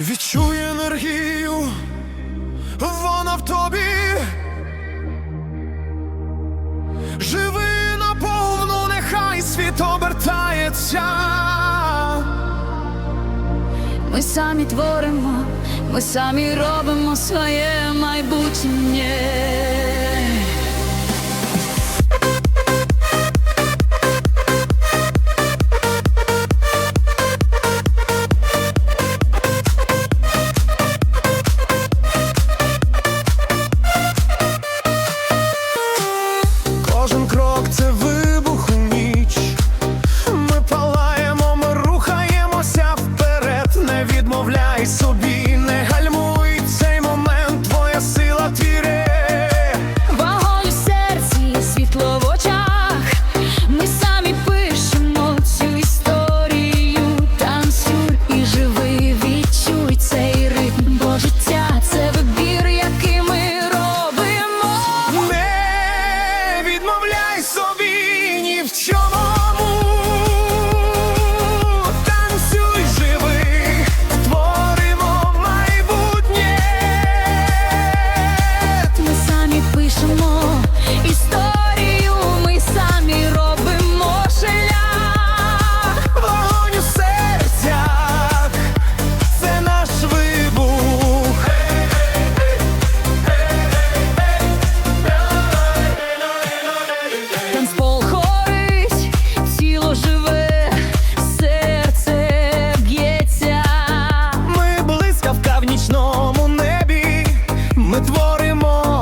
Відчуй енергію, вона в тобі. Живи наповну, нехай світ обертається. Ми самі творимо, ми самі робимо своє майбутнє. говоримо.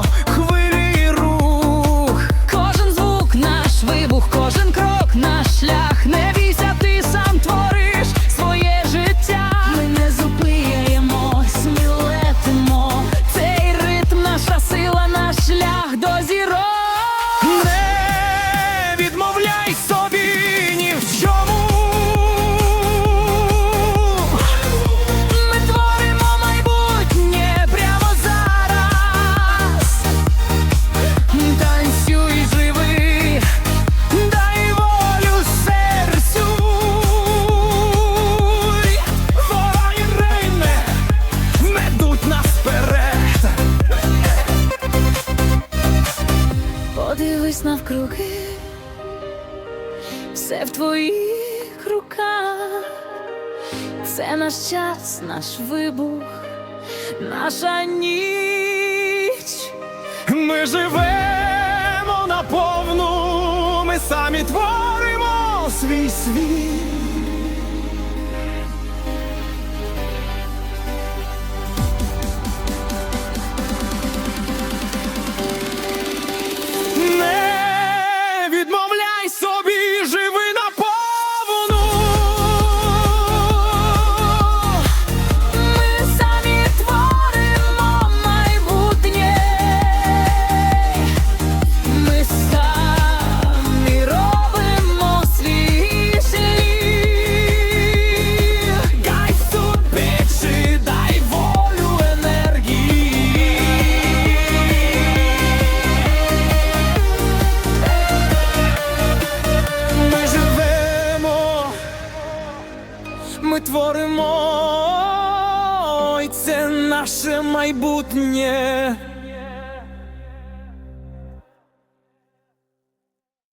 в твоїх руках, це наш час, наш вибух, наша ніч. Ми живемо на наповну, ми самі творимо свій світ. творимо, Ой, це наше майбутнє.